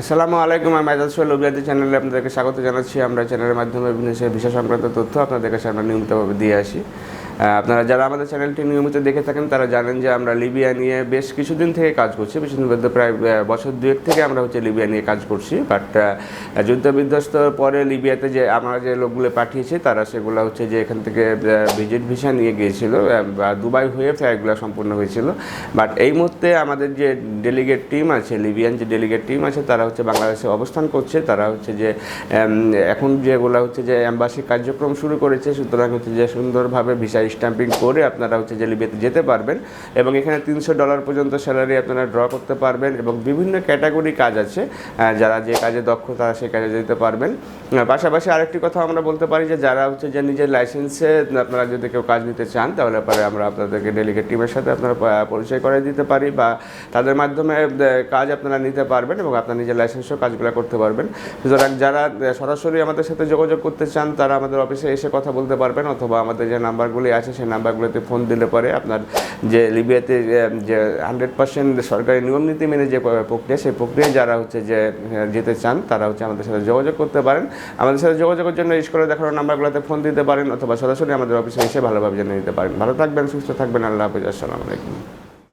আসসালামু আলাইকুম, আমি মেজাজ সোহেল চ্যানেলে আপনাদেরকে স্বাগত জানাচ্ছি। আমরা চ্যানেলের মাধ্যমে বিভিন্ন বিষয় সংক্রান্ত তথ্য আপনাদের কাছে আমরা নিয়মিতভাবে দিয়ে আসি। আপনারা যারা আমাদের চ্যানেলটি নিয়মিত দেখে থাকেন, তারা জানেন যে আমরা লিবিয়া নিয়ে বেশ কিছুদিন থেকে কাজ করছি। কিছুদিন বলতে প্রায় বছর দুয়েক থেকে আমরা হচ্ছে লিবিয়া নিয়ে কাজ করছি। বাট যুদ্ধ বিধ্বস্ত পরে লিবিয়াতে যে আমরা যে লোকগুলো পাঠিয়েছি, তারা সেগুলো হচ্ছে যে এখান থেকে ভিজিট ভিসা নিয়ে গিয়েছিল বা দুবাই হয়ে ফ্লাইটগুলো সম্পূর্ণ হয়েছিল। বাট এই মুহূর্তে আমাদের যে ডেলিগেট টিম আছে, লিবিয়ান যে ডেলিগেট টিম আছে, তারা হচ্ছে বাংলাদেশে অবস্থান করছে। তারা হচ্ছে যে এখন যেগুলো হচ্ছে যে অ্যাম্বাসি কার্যক্রম শুরু করেছে, সুতরাং হচ্ছে যে সুন্দরভাবে ভিসা স্ট্যাম্পিং করে আপনারা হচ্ছে যে লিবিয়াতে যেতে পারবেন এবং এখানে তিনশো ডলার পর্যন্ত স্যালারি আপনারা ড্র করতে পারবেন এবং বিভিন্ন ক্যাটাগরি কাজ আছে যারা যে কাজে দক্ষ তারা সেই কাজে যেতে পারবেন। পাশাপাশি আরেকটি কথা আমরা বলতে পারি যে যারা হচ্ছে যে নিজের লাইসেন্সে আপনারা যদি কেউ কাজ নিতে চান, তাহলে পরে আমরা আপনাদেরকে ডেলিগেট টিমের সাথে আপনারা পরিচয় করে দিতে পারি বা তাদের মাধ্যমে কাজ আপনারা নিতে পারবেন এবং আপনার নিজের লাইসেন্সও কাজগুলো করতে পারবেন। সুতরাং যারা সরাসরি আমাদের সাথে যোগাযোগ করতে চান, তারা আমাদের অফিসে এসে কথা বলতে পারবেন অথবা আমাদের যে নাম্বারগুলি আছে, সেই নাম্বারগুলোতে ফোন দিলে পরে আপনার যে লিবিয়াতে যে হান্ড্রেড পার্সেন্ট সরকারি নিয়ম নীতি মেনে যে প্রক্রিয়া, সেই প্রক্রিয়ায় যারা হচ্ছে যে যেতে চান, তারা হচ্ছে আমাদের সাথে যোগাযোগ করতে পারেন। আমাদের সাথে যোগাযোগের জন্য স্কুলে দেখানো নাম্বারগুলোতে ফোন দিতে পারেন, অথবা সরাসরি আমাদের অফিসে এসে ভালোভাবে জেনে নিতে পারেন। ভালো থাকবেন, সুস্থ থাকবেন, আল্লাহ হাফিজ, আসসালামু আলাইকুম।